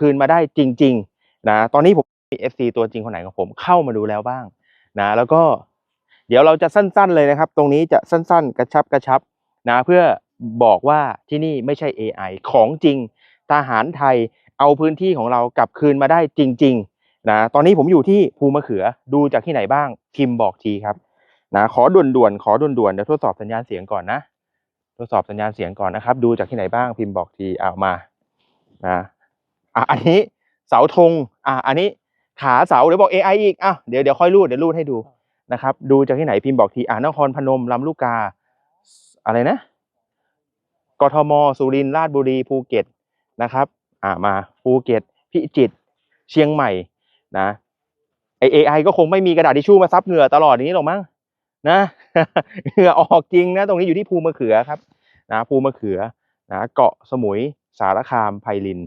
คืนมาได้จริง ๆ นะ ตอนนี้ผมมี FC ตัวจริงคนไหนของผมเข้ามาดูแล้วบ้างนะ แล้วก็เดี๋ยวเราจะสั้น ๆเลยนะครับ ตรงนี้จะสั้นๆ กระชับกระชับนะเพื่อบอกว่าที่นี่ไม่ใช่ AI ของจริงทหารไทยเอาพื้นที่ของเรากลับคืนมาได้จริง ๆ นะ ตอนนี้ผมอยู่ที่ภูมะเขือดูจากที่ไหนบ้างพิมพ์บอกทีครับนะขอด่วนๆขอด่วนๆเดี๋ยวทดสอบสัญญาณเสียงก่อนนะ ทดสอบสัญญาณเสียงก่อนนะครับ ดูจากที่ไหนบ้างพิมพ์บอกทีเอามานะ อะอันนี้เสาธงอะอันนี้ขาเสาเดี๋ยวบอก AI อีกอะเดี๋ยวเดี๋ยวค่อยรูดเดี๋ยวรูดให้ดูนะครับ ดูจากที่ไหนพิมพ์บอกทีอ่านครพนมลำลูกกาอะไรนะกทมสุรินทร์ราชบุรีภูเก็ตนะครับ อ่ามาภูเก็ต พิจิตรเชียงใหม่นะไอ AI ก็คงไม่มีกระดาษทิชชู่มาซับเหงื่อตลอดนี้หรอกมั้งนะเหงื่อออกจริงนะตรงนี้อยู่ที่ภูมะเขือครับ นะภูมะเขือนะเกาะสมุยสารคามไพลิน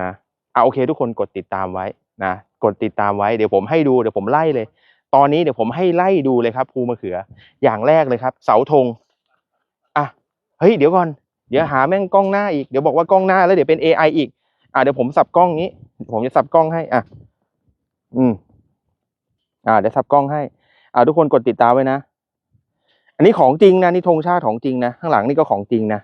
นะอ่าโอเค ทุกคนกดติดตามไว้นะกดติดตามไว้เดี๋ยวผมให้ดูเดี๋ยวผมไล่เลย ตอนนี้เดี๋ยวผมให้ไล่ดูเลยครับภูมะเขือ อย่างแรกเลยครับ เสาธงอะเฮ้ยเดี๋ยวก่อนเดี๋ยวหาแม่งกล้องหน้าอีกเดี๋ยวบอกว่ากล้องหน้าแล้วเดี๋ยวเป็น AI อีกอะเดี๋ยวผมสับกล้องนี้ ผมจะสับกล้องให้อะอืมอ่าเดี๋ยวสับกล้องให้อ่าทุกคนกดติดตามไว้นะ อันนี้ของจริงนะนี่ธงชาติของจริงนะข้างหลังนี่ก็ของจริงนะ